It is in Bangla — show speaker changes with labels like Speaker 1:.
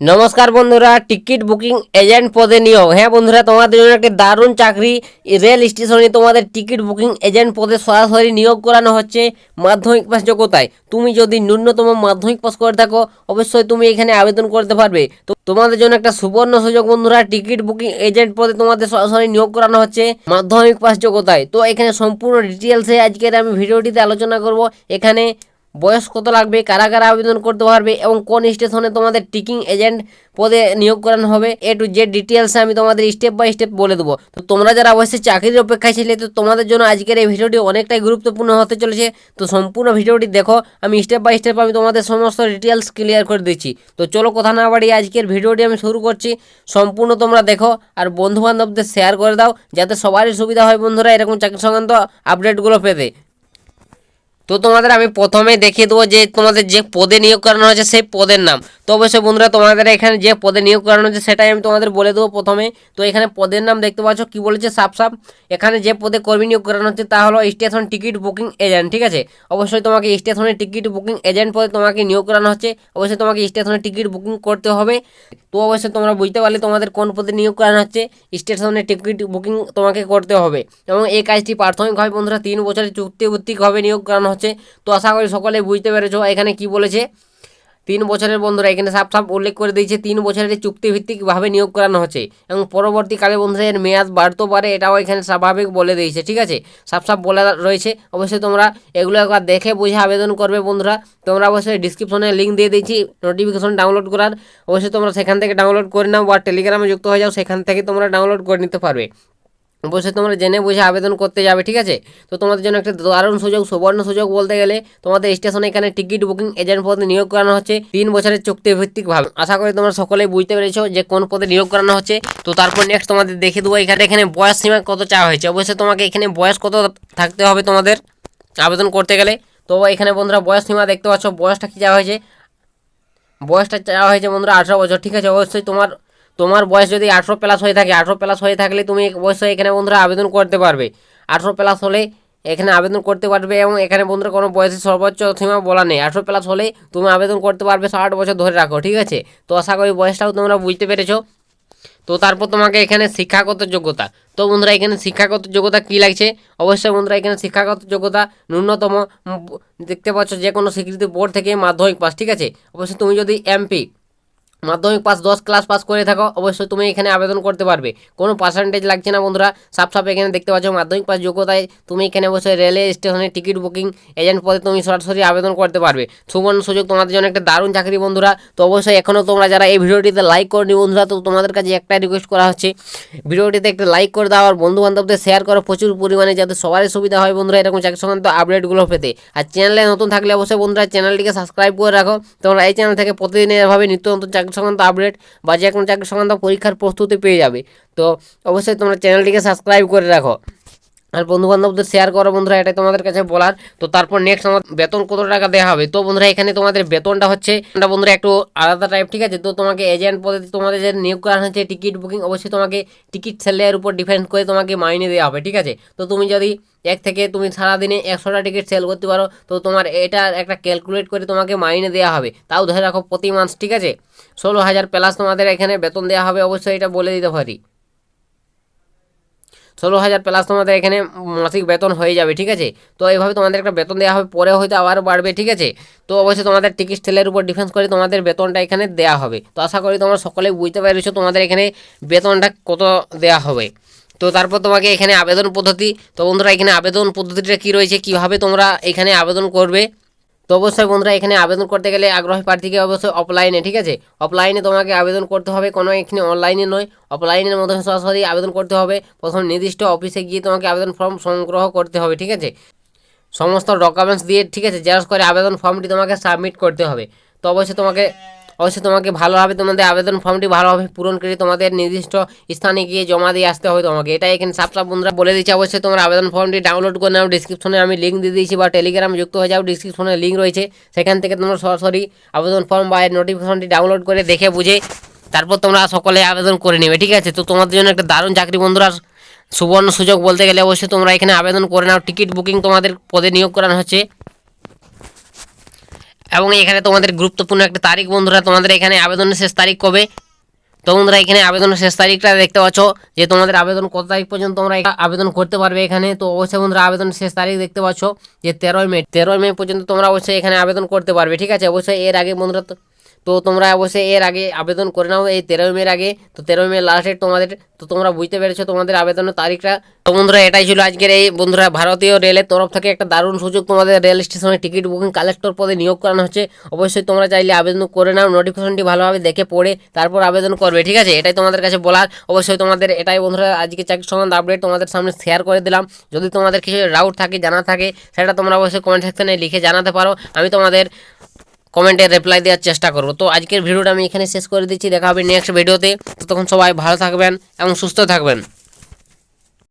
Speaker 1: নমস্কার বন্ধুরা, টিকিট বুকিং এজেন্ট পদে নিয়োগ। হ্যাঁ বন্ধুরা, তোমাদের জন্য একটি দারুণ চাকরি। রেল স্টেশনে তোমাদের টিকিট বুকিং এজেন্ট পদে সরাসরি নিয়োগ করানো হচ্ছে মাধ্যমিক পাস যোগ্যতায়। তুমি যদি ন্যূনতম মাধ্যমিক পাস করে থাকো, অবশ্যই তুমি এখানে আবেদন করতে পারবে। তো তোমাদের জন্য একটা সুবর্ণ সুযোগ বন্ধুরা, টিকিট বুকিং এজেন্ট পদে তোমাদের সরাসরি নিয়োগ করানো হচ্ছে মাধ্যমিক পাস যোগ্যতায়। তো এখানে সম্পূর্ণ ডিটেলসে আজকের আমি ভিডিওটিতে আলোচনা করব। এখানে বয়স কত লাগবে, কারা কারা আবেদন করতে পারবে এবং কোন স্টেশনে তোমাদের টিকিং এজেন্ট পদে নিয়োগ করানো হবে, এ টু জেড ডিটেলস আমি তোমাদের স্টেপ বাই স্টেপ বলে দেবো। তো তোমরা যারা অবশ্যই চাকরির অপেক্ষায় ছিলে, তো তোমাদের জন্য আজকের এই ভিডিওটি অনেকটাই গুরুত্বপূর্ণ হতে চলেছে। তো সম্পূর্ণ ভিডিওটি দেখো, আমি স্টেপ বাই স্টেপ আমি তোমাদের সমস্ত ডিটেলস ক্লিয়ার করে দিচ্ছি। তো চলো কথা না বাড়িয়ে আজকের ভিডিওটি আমি শুরু করছি। সম্পূর্ণ তোমরা দেখো আর বন্ধু বান্ধবদের শেয়ার করে দাও, যাতে সবারই সুবিধা হয় বন্ধুরা এরকম চাকরি সংক্রান্ত আপডেটগুলো পেতে। তো তোমাদের আমি প্রথমে দেখিয়ে দেবো যে তোমাদের যে পদে নিয়োগ করানো হয়েছে সেই পদের নাম। তো অবশ্যই বন্ধুরা, তোমাদের এখানে যে পদে নিয়োগ করানো হয়েছে সেটাই আমি তোমাদের বলে দেবো প্রথমে। তো এখানে পদের নাম দেখতে পাচ্ছ, কি বলেছে সাপ সাপ এখানে যে পদে কর্মী নিয়োগ করানো হচ্ছে তা হলো স্টেশন টিকিট বুকিং এজেন্ট, ঠিক আছে? অবশ্যই তোমাকে স্টেশনের টিকিট বুকিং এজেন্ট পদে তোমাকে নিয়োগ করানো হচ্ছে। অবশ্যই তোমাকে স্টেশনের টিকিট বুকিং করতে হবে। তো অবশ্যই তোমরা বুঝতে পারলে তোমাদের কোন পদে নিয়োগ করানো হচ্ছে। স্টেশনের টিকিট বুকিং তোমাকে করতে হবে। এবং এই কাজটি প্রাথমিকভাবে বন্ধুরা তিন বছরের চুক্তিভিত্তিকভাবে নিয়োগ করানো হচ্ছে। তো আশা করি সকলে বুঝতে পেরেছ এখানে কি বলেছে। তিন বছরের বন্ধুরা এখানে সাপ সাপ উল্লেখ করে দিয়েছে, তিন বছরের চুক্তিভিত্তিকভাবে নিয়োগ করানো হচ্ছে এবং পরবর্তীকালে বন্ধুরা এর মেয়াদ বাড়তেও পারে এটাও এখানে স্বাভাবিক বলে দিয়েছে, ঠিক আছে? সাপ সাপ বলে রয়েছে, অবশ্যই তোমরা এগুলো একবার দেখে বুঝে আবেদন করবে বন্ধুরা। তোমরা অবশ্যই ডিসক্রিপশনে লিঙ্ক দিয়ে দিয়েছি নোটিফিকেশন ডাউনলোড করার। অবশ্যই তোমরা সেখান থেকে ডাউনলোড করে নাও বা টেলিগ্রামে যুক্ত হয়ে যাও, সেখান থেকে তোমরা ডাউনলোড করে নিতে পারবে। অবশ্যই তোমরা জেনে বুঝে আবেদন করতে যাবে, ঠিক আছে? তো তোমাদের জন্য একটা দারুণ সুযোগ, সুবর্ণ সুযোগ বলতে গেলে তোমাদের স্টেশনে এখানে টিকিট বুকিং এজেন্ট পদে নিয়োগ করানো হচ্ছে। তিন বছরের চুক্তিভিত্তিকভাবে আশা করি তোমরা সকলেই বুঝতে পেরেছ যে কোন পদে নিয়োগ করানো হচ্ছে। তো তারপর নেক্সট তোমাদের দেখে দেবো এখানে এখানে বয়স সীমা কত চাওয়া হয়েছে। অবশ্যই তোমাকে এখানে বয়স কত থাকতে হবে তোমাদের আবেদন করতে গেলে। তো এখানে বন্ধুরা বয়স সীমা দেখতে পাচ্ছ, বয়সটা কী চাওয়া হয়েছে? বয়সটা চাওয়া হয়েছে বন্ধুরা আঠারো বছর, ঠিক আছে? অবশ্যই তোমার তোমার বয়স যদি আঠেরো প্লাস হয়ে থাকে, আঠেরো প্লাস হয়ে থাকলে তুমি অবশ্যই এখানে বন্ধুরা আবেদন করতে পারবে। আঠেরো প্লাস হলে এখানে আবেদন করতে পারবে এবং এখানে বন্ধুরা কোনো বয়সের সর্বোচ্চ সীমা বলা নেই। আঠেরো প্লাস হলে তুমি আবেদন করতে পারবে ষাট বছর ধরে রাখো, ঠিক আছে? তো আশা করি বয়সটাও তোমরা বুঝতে পেরেছ। তো তারপর তোমাকে এখানে শিক্ষাগত যোগ্যতা। তো বন্ধুরা এখানে শিক্ষাগত যোগ্যতা কী লাগছে? অবশ্যই বন্ধুরা এখানে শিক্ষাগত যোগ্যতা ন্যূনতম দেখতে পাচ্ছ যে কোনো স্বীকৃতি বোর্ড থেকে মাধ্যমিক পাস, ঠিক আছে? অবশ্যই তুমি যদি এমপি মাধ্যমিক পাস, দশ ক্লাস পাস করে থাকো, অবশ্যই তুমি এখানে আবেদন করতে পারবে। কোনো পার্সেন্টেজ লাগছে না বন্ধুরা, সাপ সাপ এখানে দেখতে পাচ্ছ, মাধ্যমিক পাস যোগ্যতায় তুমি এখানে বসে রেলওয়ে স্টেশনে টিকিট বুকিং এজেন্ট পদে তুমি সরাসরি আবেদন করতে পারবে। সুবর্ণ সুযোগ, তোমাদের জন্য একটা দারুণ চাকরি বন্ধুরা। তো অবশ্যই এখনও তোমরা যারা এই ভিডিওটিতে লাইক করনি বন্ধুরা, তো তোমাদের কাছে একটাই রিকোয়েস্ট করা হচ্ছে, ভিডিওটিতে একটা লাইক করে দাও আর বন্ধু বান্ধবদের শেয়ার করো প্রচুর পরিমাণে, যাতে সবারই সুবিধা হয় বন্ধুরা এরকম চাকরি সংক্রান্ত আপডেটগুলো পেতে। আর চ্যানেলে নতুন থাকলে অবশ্যই বন্ধুরা চ্যানেলটিকে সাবস্ক্রাইব করে রাখো। তোমরা এই চ্যানেল থেকে প্রতিদিন এভাবে নিত্য নতুন চাকরি সংক্রান্ত আপডেট বা যে কোনো চাকরি সংক্রান্ত পরীক্ষার প্রস্তুতি পেয়ে যাবে। তো অবশ্যই তোমরা চ্যানেলটিকে সাবস্ক্রাইব করে রাখো। আর বন্ধু বান্ধবদের শেয়ার করো বন্ধুরা, এটাই তোমাদের কাছে বলার। তো তারপর নেক্সট আমার বেতন কত টাকা দেওয়া হবে? তো বন্ধুরা, এখানে তোমাদের বেতনটা হচ্ছে বন্ধুরা একটু আলাদা টাইপ ঠিক আছে? তো তোমাকে এজেন্ট পদে তোমাদের যে নিয়োগ করা হচ্ছে টিকিট বুকিং অবশ্যই তোমাকে টিকিট সেলের উপর ডিপেন্ড করে তোমাকে মাইনে দেওয়া হবে, ঠিক আছে? তো তুমি যদি এক থেকে, তুমি সারাদিনে একশোটা টিকিট সেল করতে পারো, তো তোমার এটা একটা ক্যালকুলেট করে তোমাকে মাইনে দেওয়া হবে। তাও ধরে রাখো প্রতি মাস ঠিক আছে? ষোলো হাজার প্লাস তোমাদের এখানে বেতন দেওয়া হবে, অবশ্যই এটা বলে দিতে পারি। ষোলো হাজার প্লাস তোমাদের এখানে মাসিক বেতন হয়ে যাবে, ঠিক আছে? তো এইভাবে তোমাদের একটা বেতন দেওয়া হবে, পরে হয়তো আবারও বাড়বে, ঠিক আছে? তো অবশ্যই তোমাদের টিকিট সেলের উপর ডিফেন্স করে তোমাদের বেতনটা এখানে দেওয়া হবে। তো আশা করি তোমরা সকলে বুঝতে পেরেছ তোমাদের এখানে বেতনটা কত দেওয়া হবে। তো তারপর তোমাকে এখানে আবেদন পদ্ধতি, তো বন্ধুরা এখানে আবেদন পদ্ধতিটা কী রয়েছে? কীভাবে তোমরা এখানে আবেদন করবে? তো অবশ্যই বন্ধুরা, এখানে আবেদন করতে গেলে আগ্রহী প্রার্থীকে অবশ্যই অফলাইনে ঠিক আছে? অফলাইনে তোমাকে আবেদন করতে হবে, কোনো এখানে অনলাইনে নয়। অফলাইনের মাধ্যমে সরাসরি আবেদন করতে হবে। প্রথম নির্দিষ্ট অফিসে গিয়ে তোমাকে আবেদন ফর্ম সংগ্রহ করতে হবে, ঠিক আছে? সমস্ত ডকুমেন্টস দিয়ে, ঠিক আছে? জেরক্স করে আবেদন ফর্মটি তোমাকে সাবমিট করতে হবে। তো অবশ্যই তোমাকে অবশ্যই তোমাকে ভালোভাবে তোমাদের আবেদন ফর্মটি ভালোভাবে পূরণ করে তোমাদের নির্দিষ্ট স্থানে গিয়ে জমা দিয়ে আসতে হবে তোমাকে। এটা এখানে সাপ সাপ বন্ধুরা বলে দিচ্ছে। অবশ্যই তোমার আবেদন ফর্মটি ডাউনলোড করে নাও। ডিসক্রিপশনে আমি লিঙ্ক দিয়ে দিয়েছি বা টেলিগ্রাম যুক্ত হয়ে যাও। ডিসক্রিপশনে লিঙ্ক রয়েছে। সেখান থেকে তোমরা সরাসরি আবেদন ফর্ম বা নোটিফিকেশনটি ডাউনলোড করে দেখে বুঝে তারপর তোমরা সকলে আবেদন করে নেবে। ঠিক আছে? তো তোমাদের জন্য একটা দারুণ চাকরি বন্ধুরা। সুবর্ণ সুযোগ বলতে গেলে অবশ্যই তোমরা এখানে আবেদন করে নাও। টিকিট বুকিং তোমাদের পদে নিয়োগ করানো হচ্ছে। এবং এখানে তোমাদের গুরুত্বপূর্ণ একটা তারিখ, বন্ধুরা। তোমাদের এখানে আবেদনের শেষ তারিখ কবে? তো বন্ধুরা, এখানে আবেদনের শেষ তারিখটা দেখতে পাচ্ছ যে তোমাদের আবেদন কত তারিখ পর্যন্ত তোমরা আবেদন করতে পারবে এখানে। তো অবশ্যই বন্ধুরা, আবেদনের শেষ তারিখ দেখতে পাচ্ছ যে তেরোই মে তেরোই মে পর্যন্ত তোমরা অবশ্যই এখানে আবেদন করতে পারবে, ঠিক আছে? অবশ্যই এর আগে বন্ধুরা তো- তোমরা অবশ্যই এর আগে আবেদন করে নাও এই তেরোই মের আগে। তো তেরোই মে লাস্ট ডেট তোমাদের, তো তোমরা বুঝতে পেরেছ তোমাদের আবেদনের তারিখটা। তো বন্ধুরা, এটাই ছিল আজকের এই বন্ধুরা ভারতীয় রেলের তরফ থেকে একটা দারুণ সুযোগ তোমাদের রেল স্টেশনে টিকিট বুকিং কালেক্টর পদে নিয়োগ করানো হচ্ছে। অবশ্যই তোমরা চাইলে আবেদন করে নাও নোটিফিকেশনটি ভালোভাবে দেখে পড়ে তারপর আবেদন করবে, ঠিক আছে? এটাই তোমাদের কাছে বলার। অবশ্যই তোমাদের এটাই বন্ধুরা আজকে চাকরি সম্বন্ধে আপডেট তোমাদের সামনে শেয়ার করে দিলাম। যদি তোমাদের কিছু ডাউট থাকে, জানা থাকে, সেটা তোমরা অবশ্যই কমেন্ট সেকশনে লিখে জানাতে পারো। আমি তোমাদের কমেন্টে রিপ্লাই দেওয়ার চেষ্টা করব। তো আজকের ভিডিওটা আমি এখানে শেষ করে দিচ্ছি। দেখা হবে নেক্সট ভিডিওতে তখন সবাই ভালো থাকবেন এবং সুস্থ থাকবেন।